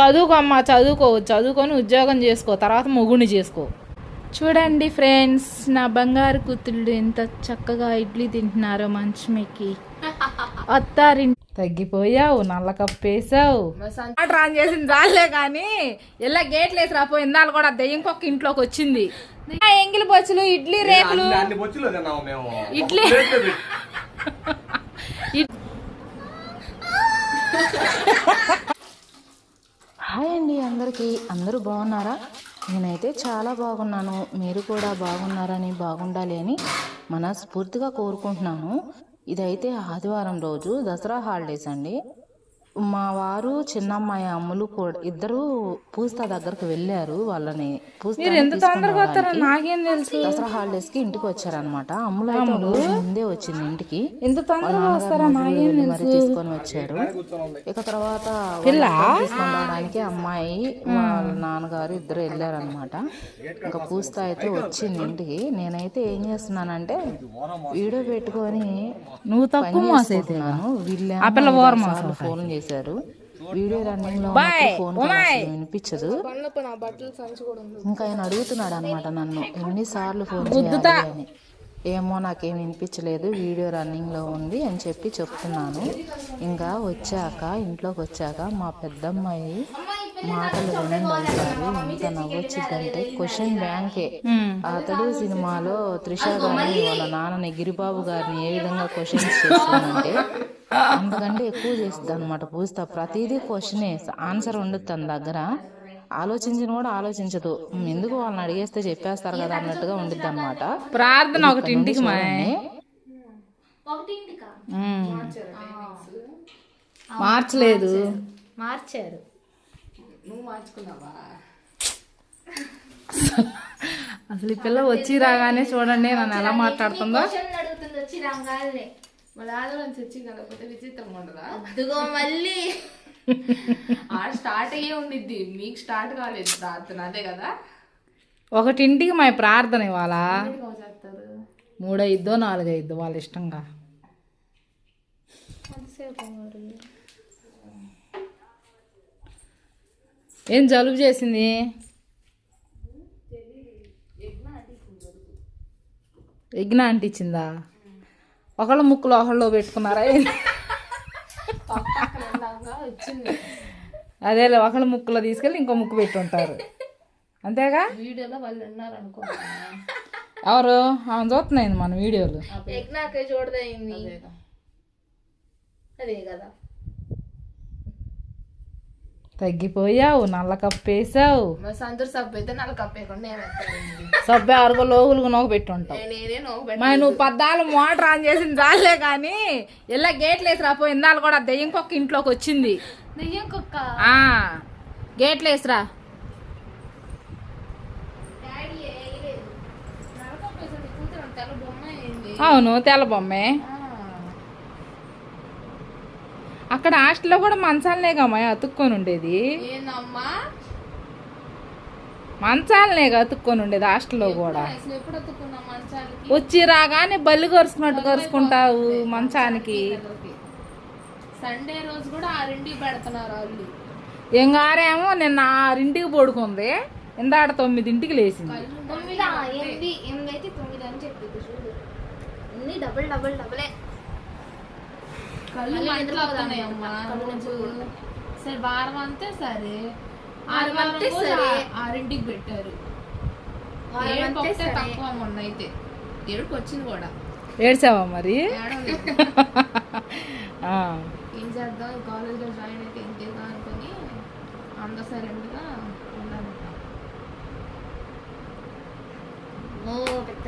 చదువుకో అమ్మా చదువుకో చదువుకొని ఉద్యోగం చేసుకో తర్వాత మొగుడిని చేసుకో. చూడండి ఫ్రెండ్స్ నా బంగారు కూతుళ్ళు ఎంత చక్కగా ఇడ్లీ తింటున్నారో మంచమెక్కి. అత్తారింటి తగ్గిపోయావు నల్ల కప్పేసావు ఆన్ చేసింది చాలే కానీ ఇలా గేట్లు వేసి రాపో ఇందాలు కూడా దెయ్యం కుక్క ఇంట్లోకి వచ్చింది. ఎంగిలి బొచ్చులు ఇడ్లీ రేకులు. అన్ని- అన్ని బొచ్చులు తిన్నాము మేము. ఇడ్లీ. హాయ్ అండి అందరికీ. అందరూ బాగున్నారా? నేనైతే చాలా బాగున్నాను. మీరు కూడా బాగున్నారని బాగుండాలి అని మనస్ఫూర్తిగా కోరుకుంటున్నాను. ఇదైతే ఆదివారం రోజు దసరా హాలిడేస్ అండి. మా వారు చిన్నమ్మాయి అమ్ములు కూడా ఇద్దరు పూస్తా దగ్గరకు వెళ్ళారు వాళ్ళని నాకేం తెలుసు. దసరా హాలిడేస్కి ఇంటికి వచ్చారనమాట అమ్ములు అయితే ముందే వచ్చింది ఇంటికి. ఎంత తొందరగా వస్తారా మరి తీసుకొని వచ్చారు. ఇక తర్వాత తీసుకొని రావడానికి అమ్మాయి వాళ్ళ నాన్నగారు ఇద్దరు వెళ్ళారనమాట ఇంకా పూస్తా అయితే వచ్చింది ఇంటికి. నేనైతే ఏం చేస్తున్నానంటే వీడియో పెట్టుకొని నువ్వు తక్కువ మాసేస్తున్నాను వీళ్ళు ఫోన్ చేశారు. వీడియో రన్నింగ్లో ఫోన్ వినిపించదు. ఇంకా ఆయన అడుగుతున్నాడు అనమాట నన్ను. ఎన్నిసార్లు ఫోన్ చేయాలి ఏమో నాకేం వినిపించలేదు. వీడియో రన్నింగ్లో ఉంది అని చెప్పి చెప్తున్నాను. ఇంకా వచ్చాక ఇంట్లోకి వచ్చాక మా పెద్దమ్మాయి మాటలు వినండి ఎంత నవ్వొచ్చిందంటే క్వశ్చన్ బ్యాంకే. అతడు సినిమాలో త్రిష గారిని వాళ్ళ నాన్నని గిరిబాబు గారిని ఏ విధంగా క్వశ్చన్స్ చేస్తుందంటే అంతకంటే ఎక్కువ చేస్తుంది అనమాట పూస్తా ప్రతిదీ క్వశ్చనే ఆన్సర్ ఉండదు తన దగ్గర. ఆలోచించిన కూడా ఆలోచించదు. "ఉమ్, ఎందుకు వాళ్ళని అడిగేస్తే చెప్పేస్తారు కదా అన్నట్టుగా ఉండిద్ది అనమాట ప్రార్థన ఒకటి ఇంటికి మార్చలేదు. మార్చారు. అసలు ఈ పిల్ల వచ్చి రాగానే చూడండి నన్ను ఎలా మాట్లాడుతుందో. మళ్ళీ కలకపోతే విచిత్రంగా ఉండదా అదిగో మళ్ళీ. ఆ స్టార్ట్ అయ్యే ఉండిద్ది. మీకు స్టార్ట్ కాలేదు ప్రార్థన అదే కదా? ఒకటి ఇంటికి మా ప్రార్థన ఇవాళ ఎందుకు చేస్తారు? మూడు ఐదో నాలుగు ఐదో వాళ్ళ ఇష్టంగా ఏం జలుబు చేసింది? యజ్ఞ అంటించిందా ఒకళ్ళ ముక్కులు ఒకళ్ళు పెట్టుకున్నారా అదేలే ఒకళ్ళ ముక్కులో తీసుకెళ్ళి ఇంకో ముక్కు పెట్టుంటారు అంతేగా? వీడియోలో వాళ్ళు ఉన్నారు అనుకో ఎవరు? ఆమె చూస్తున్నాయింది మన వీడియోలు. చూడదైంది అదే కదా. తగ్గిపోయావు నల్ల కప్పేసావు మరి సంతూర్ సబ్బు అయితే కప్పేయకుండా ఏమెత్తారండి సబ్బే అరుగు లోగులు నోగు పెట్టి మరి నువ్వు పద్దాలు మోటార్ ఆన్ చేసింది చాలే కానీ ఇలా గేట్లు వేసి రాపో ఇందాలు కూడా దెయ్యం కుక్క ఇంట్లోకి వచ్చింది దెయ్యం కుక్క గేట్లు వేసిరా అవును తెల్ల బొమ్మే అక్కడ హాస్టల్లో కూడా మంచాలనే కమ్మా అతుక్కొని ఉండేది. మంచాలనే అతుక్కొని ఉండేది హాస్టల్లో కూడా. వచ్చి రాగానే బల్లి కరుచుకున్నట్టు కరుచుకుంటావు మంచానికి. సండే రోజు కూడా ఆరింటికి పెడుతున్నారు వాళ్ళు ఎంగారేమో నిన్న ఆరింటికి పడుకుంది. ఇందాడ తొమ్మిదింటికి లేచింది. తొమ్మిది? ఎనిమిది ఎనిమిది అయితే తొమ్మిది అని చెప్పింది చూడు. అన్ని డబుల్ డబుల్ డబులే కళ్ళు మంటలు అవుతున్నాయమ్మా రోజు సరే వారం అంతే సరే. ఆరింటికి పెట్టారు. తక్కువ మొన్న అయితే ఏడుపు వచ్చింది కూడా. ఏడ్చావా మరి. ఏం చేద్దాం? కాలేజ్లో జాయిన్ అయితే ఇంతేగా అనుకొని అంత సైలెంట్గా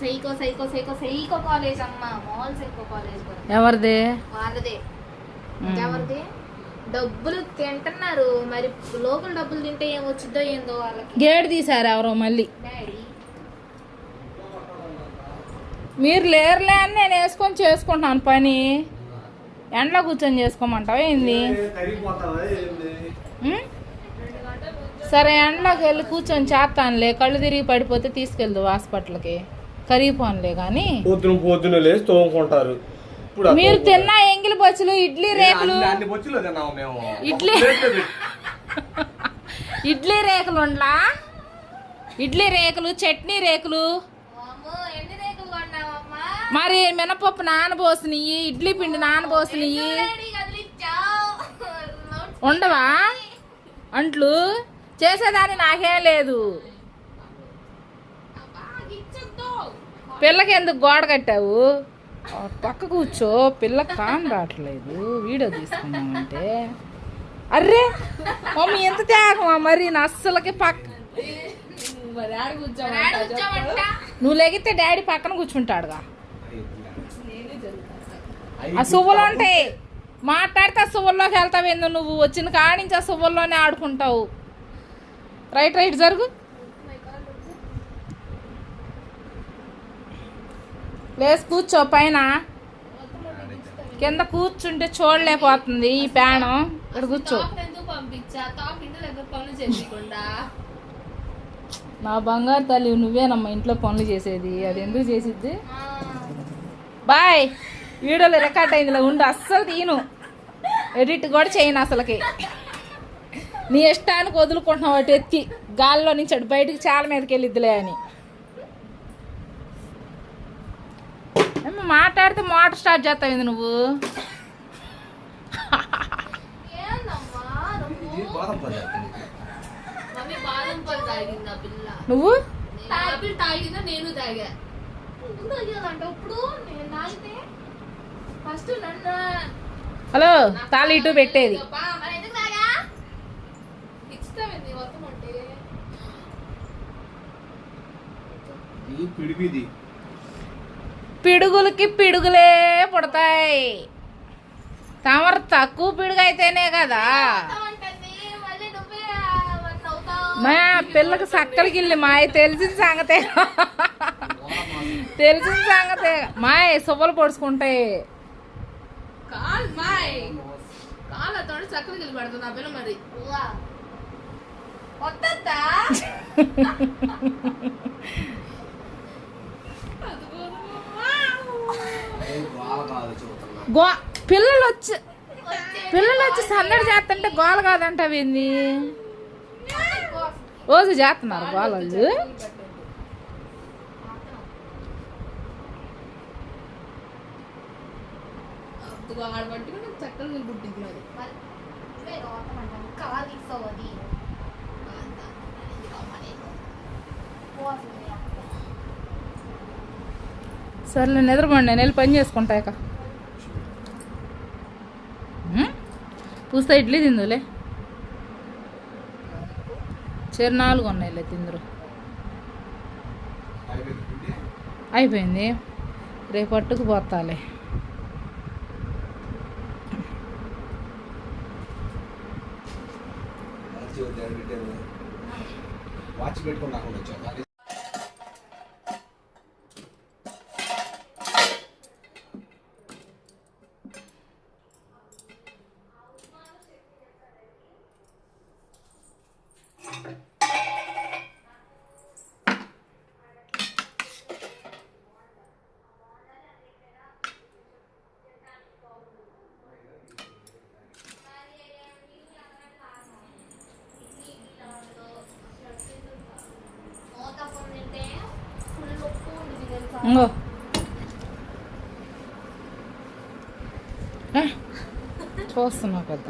psycho psycho psycho psycho college అమ్మ మాల్ సైకో కాలేజ్ ఎవరిది వాళ్ళదే ఎవరిది డబ్బులు తింటున్నారు మరి లోకల్ డబ్బులు తింటే ఏం వచ్చిద్దో ఏందో వాళ్ళకి గేట్ తీశారు ఎవరో మళ్ళీ మీరు లేరులే అని నేను వేసుకొని చేసుకుంటున్నాను పని ఎండలో కూర్చొని చేసుకోమంటావా ఏంది? సరే ఎండలోకి వెళ్ళి కూర్చొని చేస్తానులే కళ్ళు తిరిగి పడిపోతే తీసుకెళ్దు హాస్పిటల్కి కరిగిపోనులే కానీ పొద్దున పొద్దున లేచి తోముకుంటారు. మీరు. తిన్న ఎంగిలి బొచ్చులు ఇడ్లీ రేకులు. ఇడ్లీ. ఇడ్లీ రేకులు ఉండలా? ఇడ్లీ రేకులు చట్నీ రేకులు. మరి మినపప్పు నానబోసినవి ఇడ్లీ పిండి నానబోసినవి ఉండవా? అంట్లు? చేసేదాన్ని నాకేం లేదు. పిల్లకి ఎందుకు గోడ కట్టావు? పక్క కూర్చో పిల్ల కాన్ రావట్లేదు. వీడియో తీసుకున్నామంటే అర్రే మమ్మీ ఎంత త్యాగమా మరి? నా అస్సలకి పక్క నువ్వు లెగితే డాడీ పక్కన కూర్చుంటాడుగా. ఆ సువ్వలు ఉంటాయి మాట్లాడితే ఆ సువ్వల్లోకి వెళ్తావు ఎందు నువ్వు? వచ్చిన కాడి నుంచి ఆ సువ్వల్లోనే ఆడుకుంటావు. రైట్ రైట్ జరుగు. లేసి కూర్చో పైన. కింద కూర్చుంటే చూడలేకపోతుంది ఈ ప్యానం. ఇక్కడ కూర్చో. నా బంగారు తల్లి నువ్వేనమ్మా ఇంట్లో పనులు చేసేది? అది ఎందుకు చేసిద్ది? బాయ్. వీడియోలో రికార్డ్ అయిందిలే ఉండు అస్సలు తీయను ఎడిట్ కూడా చేయను అసలుకి. నీ ఇష్టానికి వదులుకుంటున్నావు అటు ఎత్తి. గాల్లో నుంచి అటు బయటికి చాలా మీదకి వెళ్ళిద్దిలే అని. మాట్లాడితే మోటార్ స్టార్ట్ చేస్తావు నువ్వు? నువ్వు? నేను తాగా. హలో తాళి ఇటు పెట్టేది. పిడిపిది. పిడుగులకి పిడుగులే పుడతాయి. తమరు తక్కువ పిడుగు అయితేనే కదా. మా పిల్లకి సక్కలకి వెళ్ళి మాయ తెలిసిన సంగతే. తెలిసిన సంగతే. మాయ. సువ్వలు పొడుచుకుంటాయి మరి వద్దా గో పిల్లలు వచ్చి పిల్లలు వచ్చి సందడి చేస్తుంటే గోల కాదంటావింది రోజు చేస్తున్నారు గోలలు చక్కగా మరి కాలు తీస్తావు అది సర్లే నిద్రపోండి నేను వెళ్ళి పని చేసుకుంటాక పూస్తా ఇడ్లీ తిందులే. చెరు నాలుగు ఉన్నాయిలే తిందురు. అయిపోయింది. రేపు పట్టుకు పోతాలే. వాచ్ పెట్టుకుని రాకుండా వచ్చావు? ఉంటుంది తెలుసా ఇంగో ఏ, చూస్తున్నా పెద్ద.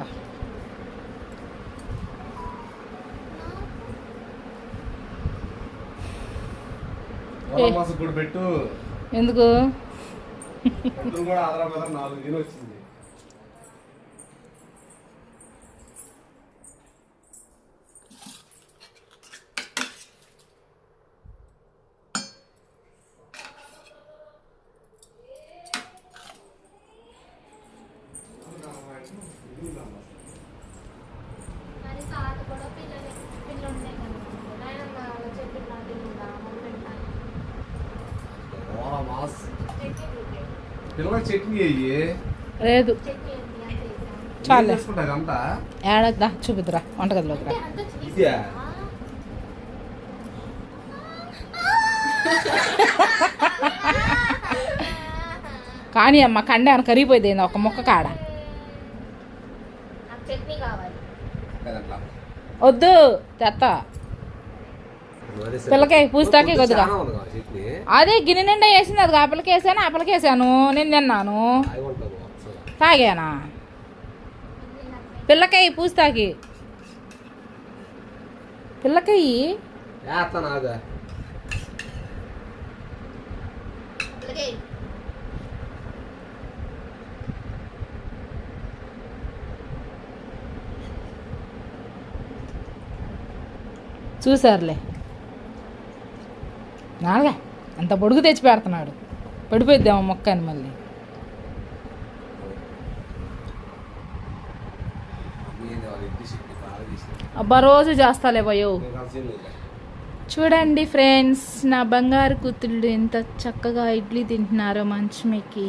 ఎందుకు? కూడా నాలుగు వచ్చింది మరి తాత కూడా పిల్లలు పిల్లలు ఉన్నాయి కదా నాయనమ్మ చెప్పి నాటి కూడా ఓరా మాస్ పిల్లల చట్నీ అయ్యి. లేదు. చాలే. ఏడద్దా చూపిద్దురా వంటగదిలోకి రా. కానీ అమ్మ కండే అని కరిగిపోయింది ఏంది? ఒక ముక్క కాడ. వద్దు తెత్త. పిల్లకి పూస్తాకి కొద్దిగా. అదే గిన్నె నిండా వేసింది అది ఆ పిల్లకి వేసాను ఆ పిల్లకి వేసాను నేను తిన్నాను. తాగానా? పిల్లకాయ పూస్తాకి పిల్లకాయి చూసారులే. నాలుగా. అంత పొడుగు తెచ్చి పెడుతున్నాడు. పడిపోయిద్దామా మొక్క అని మళ్ళీ. అబ్బా రోజు చేస్తాలే భయో చూడండి ఫ్రెండ్స్ నా బంగారు కూతుళ్ళు ఎంత చక్కగా ఇడ్లీ తింటున్నారో మంచమెక్కి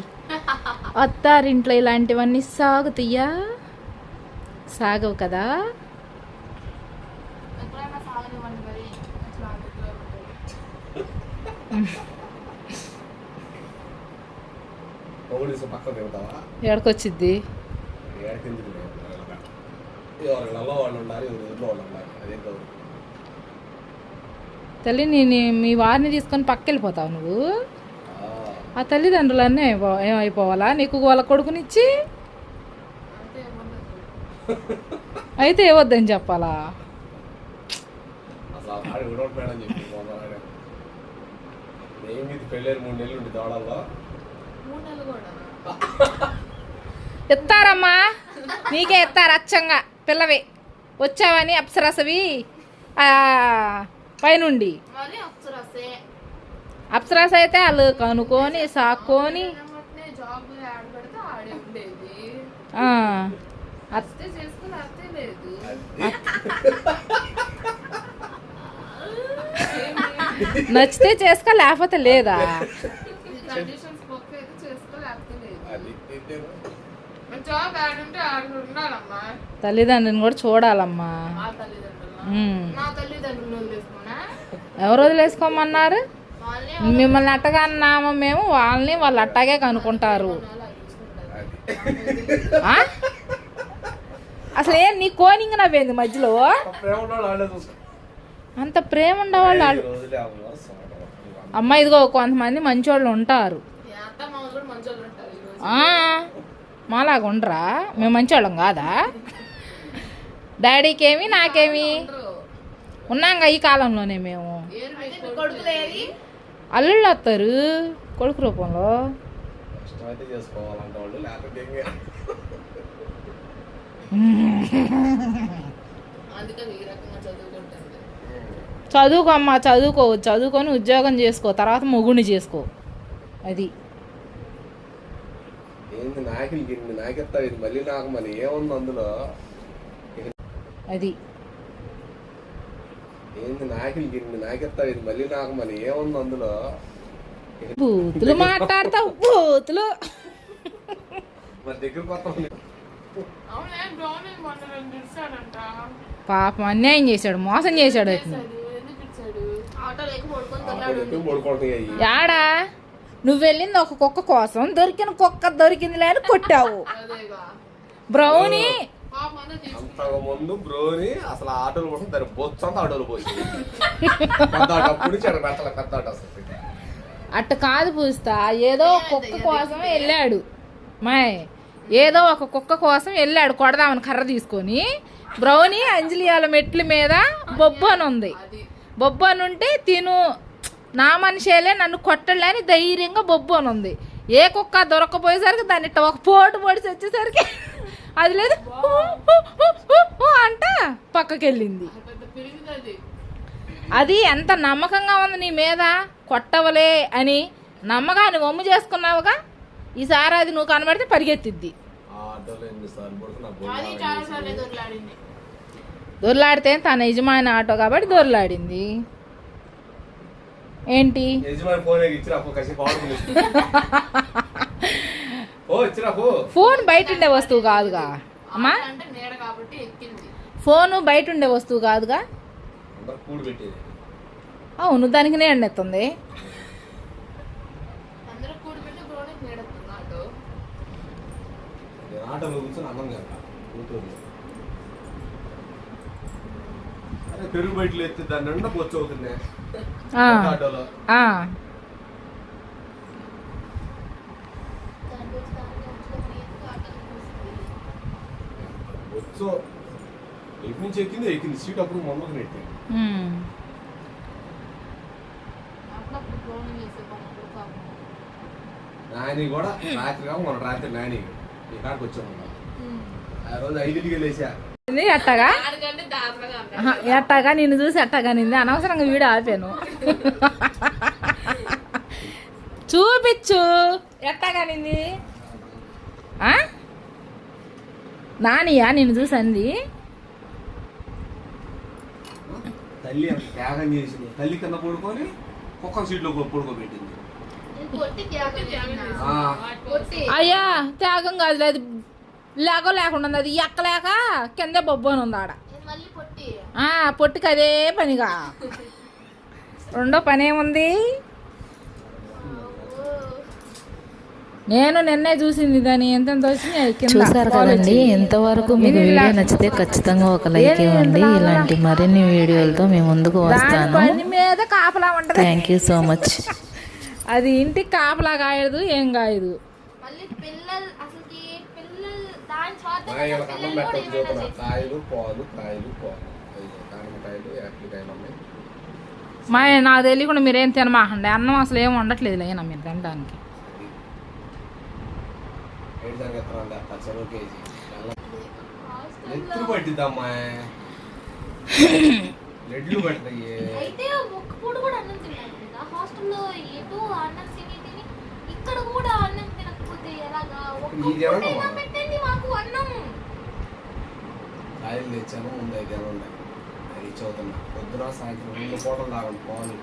అత్తారింట్లో ఇలాంటివన్నీ సాగుతాయా సాగవు కదా ఎక్కడైనా సాగనివ్వండి మరి అట్లా అందులో ఒకటి తీసి పక్కన తింటావా ఎక్కడికొచ్చిద్ది ఏడకింది ఎవరి ఇళ్ళలో వాళ్ళు ఉండాలి ఎవరి ఊళ్ళో వాళ్ళు ఉండాలి అదే గౌరవం తల్లి నేను మీ వారిని తీసుకొని పక్క వెళ్ళిపోతావు నువ్వు. ఆ, తల్లిదండ్రులన్నీ ఏమైపో- ఏమైపోవాలా? నీకు వాళ్ళ కొడుకునిచ్చి? అయితే ఏవద్దని చెప్పాలా అసలు ఆడు విడవట్ మేడం చెప్పి మొదలాడే ఏం ఇది పెళ్ళేరు మూడు నెలలు ఉండి ఇస్తారమ్మా నీకే ఇస్తారు అచ్చంగా పిల్లవి. వచ్చావని అప్సరసవి ఆ, పైనుండి. మరి అప్సరసే. అప్సరస అయితే వాళ్ళు కనుక్కొని సాక్కొని. ఏమంటే జాబ్ యాడ్ పెడితే ఆడే ఉండేది. ఆ, అస్తే చేసుకుని అత్తే లేదు. నచ్చితే చేసుకో లేకపోతే లేదా? తల్లిదండ్రుని కూడా చూడాలమ్మా. ఎవరు వదిలేసుకోమన్నారు? మిమ్మల్ని అట్టగా అన్నామో మేము వాళ్ళని వాళ్ళు అట్టాగే కనుక్కుంటారు? అసలు ఏం నీ కోనింగ్ నవ్వేంది మధ్యలో ప్రేమ ఉన్నవాళ్ళు వాళ్ళే చూసుకో అంత ప్రేమ ఉండేవాళ్ళు. అమ్మ ఇదిగో కొంతమంది మంచోళ్ళు ఉంటారు. మాలాగా ఉండరా? మేము మంచోళ్ళం కాదా? డాడీకేమి నాకేమి? ఉన్నాంగా ఈ కాలంలోనే మేము. అల్లుళ్ళు వస్తారు కొడుకు రూపంలో? అందుకని ఈ రకంగా చదువుకుంటుంది. చదువుకో అమ్మ చదువుకో చదువుకొని ఉద్యోగం చేసుకో తర్వాత మొగుడిని చేసుకో. అది. ఏంది నాయకులు గిన్ని నాకెత్తావు ఇది మళ్ళీ నాకు మరి ఏముంది అందులో? అది. ఏంది నాయకులు గిన్ని నాకెత్తావు ఇది మళ్ళీ నాకు మరి ఏముంది అందులో? బూతులు మాట్లాడతావు బూతులు. పాపం అన్యాయం చేశాడు మోసం చేశాడు అతను అది ఎందుకు ఇచ్చాడు ఆటో లేక పడుకొని పడుకుంటున్నాయి యాడా? నువ్వు వెళ్ళింది ఒక కుక్క కోసం దొరికిన కుక్క దొరికింది లేని కొట్టావు. బ్రౌనీ. ముందు బ్రోని అసలు ఆటోలు కూడా దాని బొచ్చంతా ఆటోలు అట్ట కాదు పూస్తా ఏదో ఒక కుక్క కోసం వెళ్ళాడు. మాయ్ ఏదో ఒక కుక్క కోసం వెళ్ళాడు కొడదామని కర్ర తీసుకొని. బ్రౌనీ అంజలి వాళ్ళ మెట్ల మీద బొబ్బు అని ఉంది. అది బొబ్బు అని ఉంటే తిను నా మనిషేలే నన్ను కొట్టలే అని ధైర్యంగా బొబ్బు అని ఉంది ఏ కుక్క దొరకపోయేసరికి దాన్ని ఇట్ట ఒక పోటు పొడిచి వచ్చేసరికి అది లేదు అంట పక్కకి వెళ్ళింది అది పెద్ద పెరిగింది అది అది ఎంత నమ్మకంగా ఉంది నీ మీద? కొట్టవలే అని నమ్మకాన్ని వమ్ము చేసుకున్నావుగా? ఈసారి అది నువ్వు కనబడితే పరిగెత్తిద్ది. దొర్లాడితే తన యజమాని ఆటో కాబట్టి దొర్లాడింది. ఏంటి? యజమాని ఫోన్ బయట ఉండే వస్తువు కాదుగా. అమ్మా? ఆట అంటే నీడ కాబట్టి ఎక్కింది. ఫోను బయట ఉండే వస్తువు కాదుగా? అవును దానికి నేను ఎత్తుంది ఆటోలో కూర్చొని అన్నం కదా కూతురు పెరుగు బయటలు ఎత్తి దాని నిండా బొచ్చు అవుతుంది. ఆటోలో నుంచి ఎక్కింది? ఎక్కింది. సీట్ అప్పుడు పనులు పాపం. నాని కూడా రాత్రి కాక మొన్న రాత్రి నాని ఈ కాడికి వచ్చాము ఉమ్. ఆ రోజు ఐదింటికి వెళ్ళేసా ఎట్టగా? ఎట్టగా? నిన్ను చూసి ఎట్టగా నింది అనవసరంగా వీడియో ఆపాను. చూపించు ఎట్టగా నింది ఆ? నానియా? నిన్ను చూసి అంది. తల్లి త్యాగం చేసింది. తల్లి కింద పడుకొని కుక్క సీట్లో పడుకోబెట్టింది. అయ్యా త్యాగం కాదు అది లేక లేకుండా ఉంది అది ఎక్కలేక కింద బొబ్బు అని ఉంది ఆడ. పొట్టికి అదే పనిగా. రెండో పని ఏముంది నేను నిన్నే చూసింది దాని ఎంత చూసారు కదండి ఎంతవరకు మీకు వీడియో నచ్చితే ఖచ్చితంగా ఒక లైక్ ఇవ్వండి. ఇలాంటి మరిన్ని వీడియోలతో మేము ముందుకు వస్తాను. పని మీద కాపలా ఉంటది. థ్యాంక్ యూ సో మచ్ అది ఇంటికి కాపలా కాయదు ఏం కాయదు. మళ్ళీ పిల్లలు మా వీళ్ళకి అన్నం పెట్టదు చూపున కాయలు పాలు కాయలు పాలు. యాపిల్కాయలు ఉన్నాయి. మా నాకు తెలియకుండా మీరేం తినమాకండి. అన్నం అసలు ఏం ఉండట్లేదు లేనా మీరు తినడానికి. ఇక్కడ కూడా అన్నం తినకపోతే ఎలాగా? నాకు అన్నం. కాయలు తెచ్చాను ముందు అయితే ఉన్నాయి అది చదువుతున్నా పొద్దున సాయంత్రం రెండు పూటలు తాగండి పాలు.